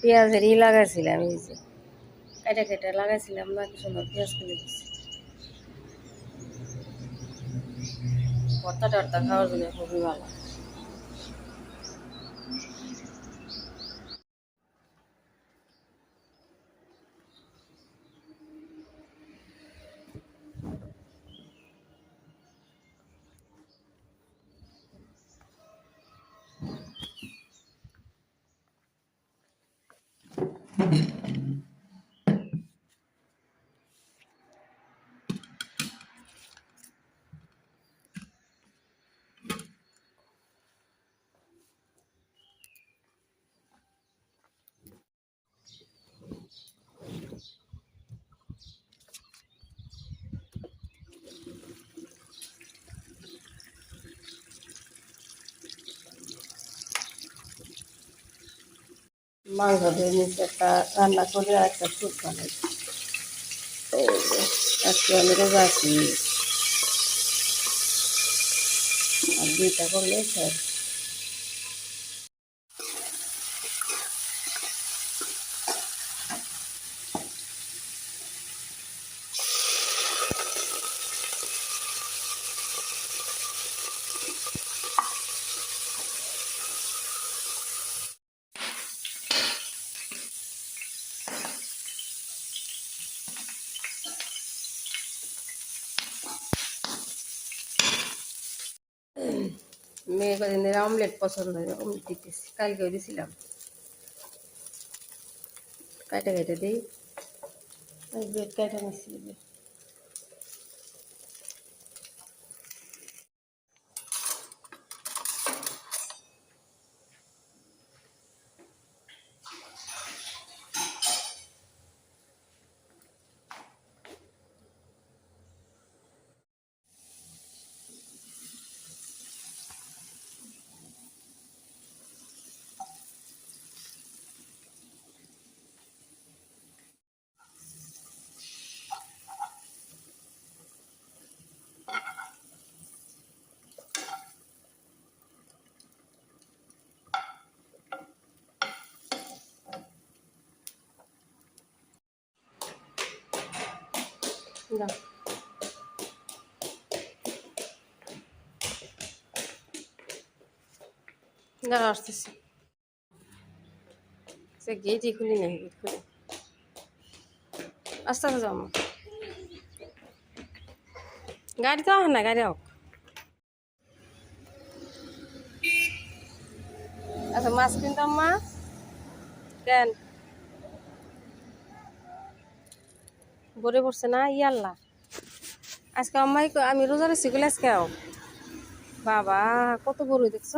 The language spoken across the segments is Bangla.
পেঁয়াজের ই লাগাইছিলাম, এই যে কেটে কেটে লাগাইছিলাম না কি সুন্দর পেঁয়াজ খুলে দিচ্ছি ভর্তা টর্তা খাওয়ার জন্য খুবই ভালো। Mm-hmm. মাংস ধরে নিচে একটা রান্না করে আর একটা স্যুপ বানাই। আজকে আমি রোজা আছি। আর দুইটা করলে মেয়ে কদিন ধরে অমলেট পছন্দ হয় অমলেট দিতেছি কালকে দিছিলাম কাটা কেটে দিই কাটা নিচ্ছি আসতেছি। সে গেটই খুলি নাই, গেট খুলি। আস্তে আস্তে যাও। গাড়ি তো না, গাড়ি হোক আচ্ছা মাছ কিনতাম, মা? কেন? ভরে পড়ছে না ইয়াল্লা আজকে আম্মাই আমি রোজা রেছি গুলো আজকেও বাবা, কত বড় দেখছ।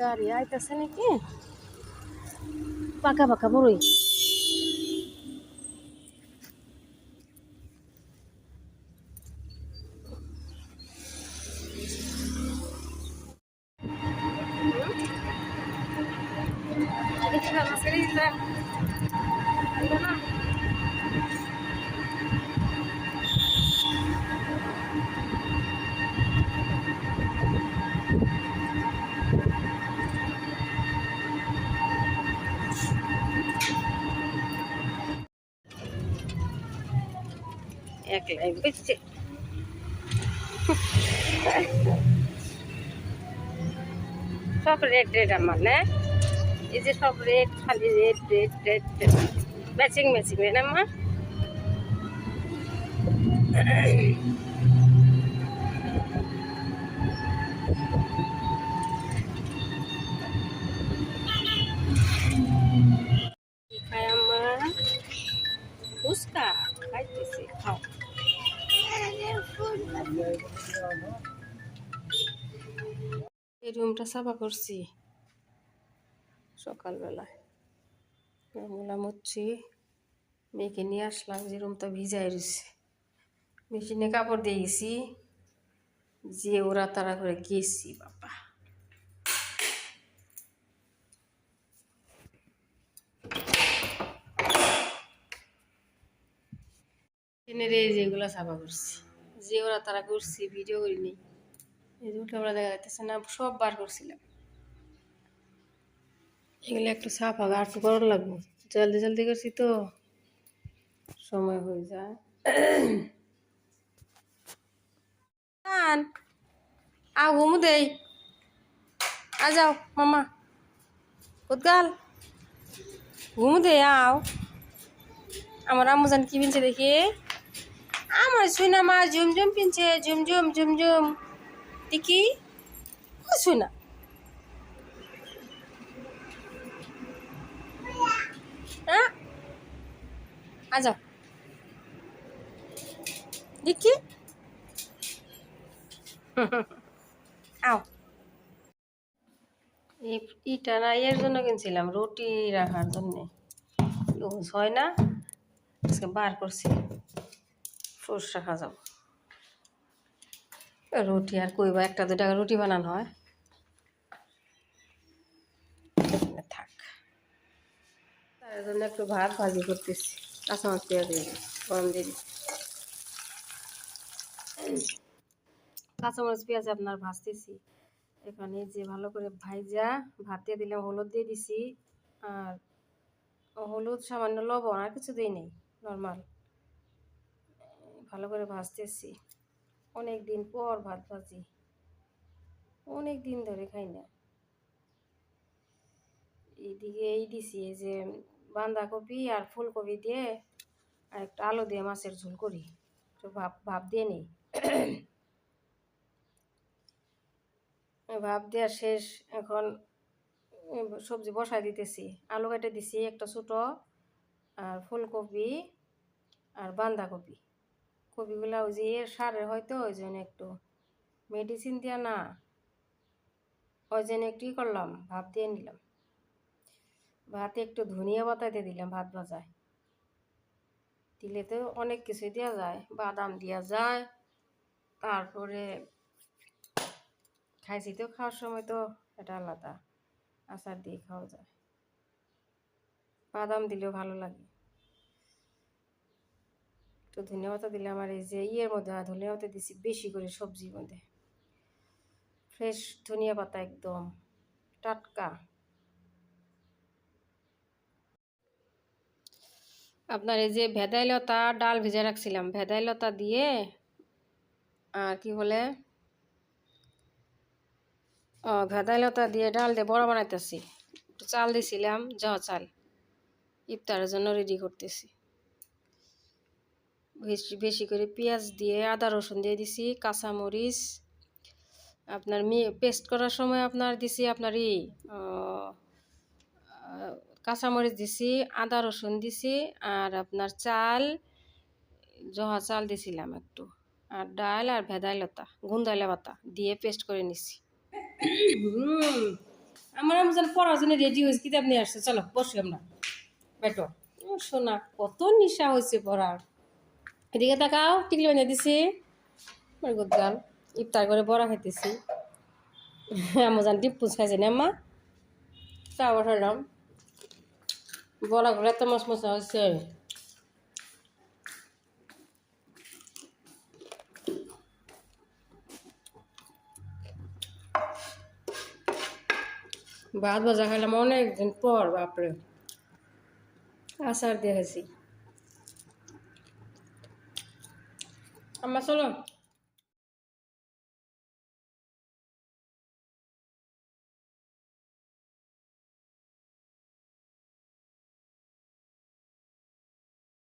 গাড়ি আইতাছে নাকি? পাকা পাকা বড়ই একলাই বুঝছে সব রেড রেড আমার না এই যে সব রেড খালি red red red matching matching red আমার খায় আমার ফুচকা খাইতেছে খাও এই রুমটা সাফা করছি সকালবেলায়। গামলা মুচ্ছি মেয়েকে নিয়ে আসলাম যে রুমটা ভিজাই রয়েছে। মেশিনে কাপড় দিয়ে গেছি। যে ওরা তারা করে গেছি, বাবা। ট্রেনের এই যেগুলো সাফা করছি যে ওরা তারা করছি ভিডিও করিনি। এই যে উল্টা দেখা যাইতেছে না, সব বার করছিলাম। এগুলো একটু সাফা আর একটু করার লাগবে। জলদি জলদি করছি তো, সময় হয়ে যায়। ঘুমু দেই আ যাও, মামা। কোতগাল ঘুমু দে আও। আমার আম্মু কি পিনছে দেখি। আমার শুনা মা ঝুম ঝুম পিনছে, ঝুম ঝুম ঝুম ঝুম। দেখি? ও শুনা হ্যাঁ? আ যাও। দেখি। আও। ইটা না এর জন্য কিনছিলাম রুটি রাখার জন্যে। হয় না, আজকে বার করছি। রাখা যাব রুটি আর কইবা, একটা দু টাকা রুটি বানানো হয়। থাক। তার জন্য একটু ভাত ভাজি করতেছি। কাঁচা মাছ পেঁয়াজ দিয়ে গরম দিয়ে কাঁচামরিচ, পেঁয়াজ আপনার ভাজতেছি। এখানে যে ভালো করে ভাইজা, ভাত দিলাম, হলুদ দিয়ে দিছি। আর হলুদ, সামান্য লবণ, আর কিছু দিই নেই নর্মাল ভালো করে ভাজতেছি। অনেক দিন পর ভাত ভাজি। অনেক দিন ধরে খাই না। এইদিকে এই দিছি, এই যে বাঁধাকপি আর ফুলকপি দিয়ে আর একটা আলু দিয়ে মাছের ঝোল করি। একটু ভাপ ভাপ দিয়ে নিই। ভাপ দেওয়া শেষ। এখন সবজি বসাই দিতেছি। আলু কেটে দিছি, একটা ছোটো, আর ফুলকপি আর বাঁধাকপি। কপিগুলা ওই যে এর সারের হয়তো ওই জন্য একটু মেডিসিন দিয়া না, ওই জন্য একটু করলাম, ভাত দিয়ে নিলাম। ভাতে একটু ধনিয়া দিয়ে দিলাম, ভাত ভাজায়। দিলে তো অনেক কিছু দেওয়া যায়, বাদাম দেওয়া যায়, তারপরে খাইছি তো, খাওয়ার সময় তো এটা আলাদা, আচার দিয়ে খাওয়া যায়। বাদাম দিলেও ভালো লাগে। একটু ধনিয়া পাতা দিলাম আর এই যে ইয়ের মধ্যে ধনিয়া পাতা দিছি বেশি করে সবজির মধ্যে। ফ্রেশ ধনিয়া পাতা একদম, টাটকা। আপনার এই যে ভেদাইলতা ডাল ভেজে রাখছিলাম, ভেদাইলতা দিয়ে, আর কি বলে, ও, ভেদাইলতা দিয়ে ডাল দিয়ে বড়া বানাইতেছি। চাল দিছিলাম জহ চাল। ইফতারের জন্য রেডি করতেছি। বেশি বেশি করে পেঁয়াজ দিয়ে, আদা রসুন দিয়ে দিছি, কাঁচামরিচ, আপনার পেস্ট করার সময় আপনার দিছি আপনার ই কাঁচামরিচ দিছি, আদা রসুন দিছি, আর আপনার চাল, জহা চাল দিছিলাম একটু, আর ডাল আর ভেদাইলতা, গুন্দাইলা পাতা দিয়ে পেস্ট করে নিছি। আমার আমি যেন পড়ার জন্য রেডি হয়েছে, কিতাব নিয়ে আসছে, চলো, বসি আমরা। বেটো শোনা কত নিশা হয়েছে পড়ার। এদিকে তাকাও, টিকলি বানিয়ে দিছি। আমার গুদগাল ইফতার করে বড়া খাইতেছি। আমার জান ডিপ পুষ খাইছে না আম্মা। চা বসালাম বড়া করে এত মশ মশা হয়েছে। ভাত ভাজা খাইলাম অনেক দিন পর, বাপরে। আচার দিয়ে খাইছি। আম্মা চলো